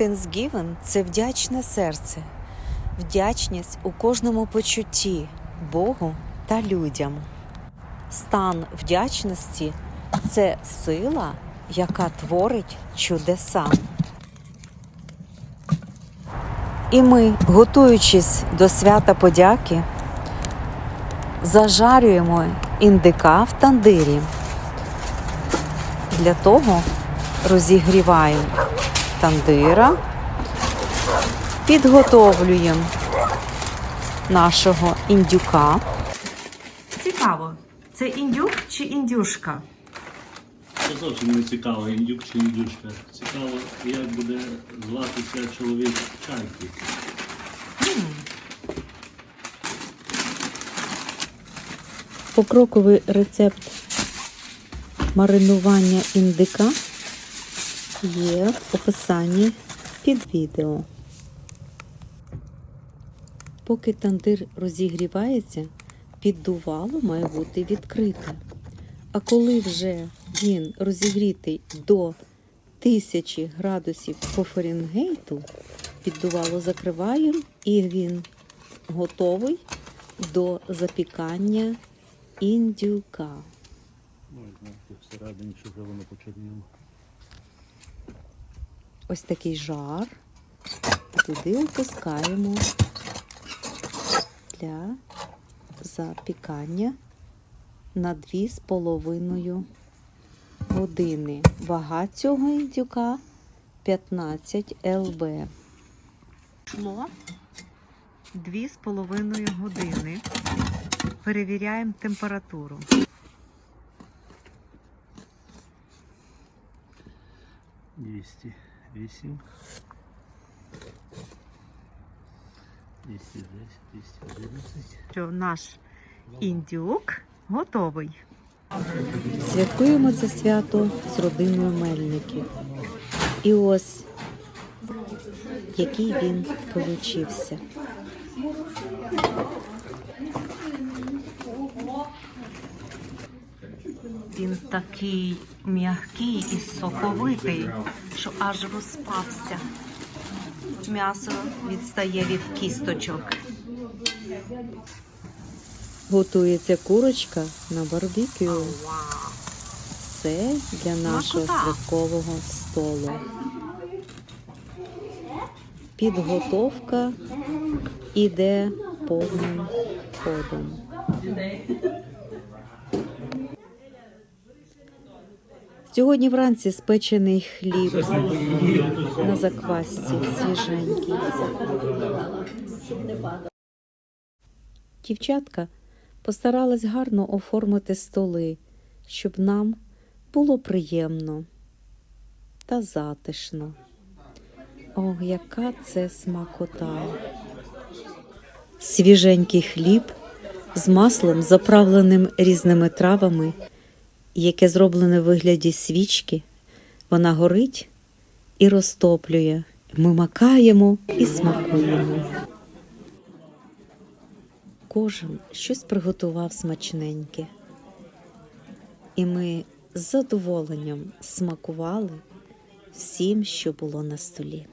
Thanksgiving – це вдячне серце, вдячність у кожному почутті Богу та людям. Стан вдячності це сила, яка творить чудеса. І ми, готуючись до свята подяки, зажарюємо індика в тандирі. Для того розігріваємо тандира, підготовлюємо нашого індюка. Цікаво, це індюк чи індюшка? Це зовсім не цікаво, індюк чи індюшка. Цікаво, як буде зватися чоловік чайки. Покроковий рецепт маринування індика є в описанні під відео. Поки тандир розігрівається, піддувало має бути відкрите. А коли вже він розігрітий до 1000 градусів по Фаренгейту, піддувало закриваємо і він готовий до запікання індюка. Знаєте, всередині, щоб вже воно почерніло. Ось такий жар. Туди опускаємо для запікання на 2,5 години. Вага цього індюка 15 ЛБ. Шло 2,5 години. Перевіряємо температуру. Двісті вісім. 210, 211. що наш індюк готовий. Святкуємо це свято з родиною Мельників. І ось який він получився. Він такий м'який і соковитий, що аж розпався. М'ясо відстає від кісточок. Готується курочка на барбекю. Все для нашого святкового столу. Підготовка іде повним ходом. Сьогодні вранці спечений хліб на заквасці свіженький. Дівчатка постаралась гарно оформити столи, щоб нам було приємно та затишно. Ох, яка це смакота! Свіженький хліб з маслом, заправленим різними травами, яке зроблене в вигляді свічки. Вона горить і розтоплює. Ми макаємо і смакуємо. Кожен щось приготував смачненьке. І ми з задоволенням смакували всім, що було на столі.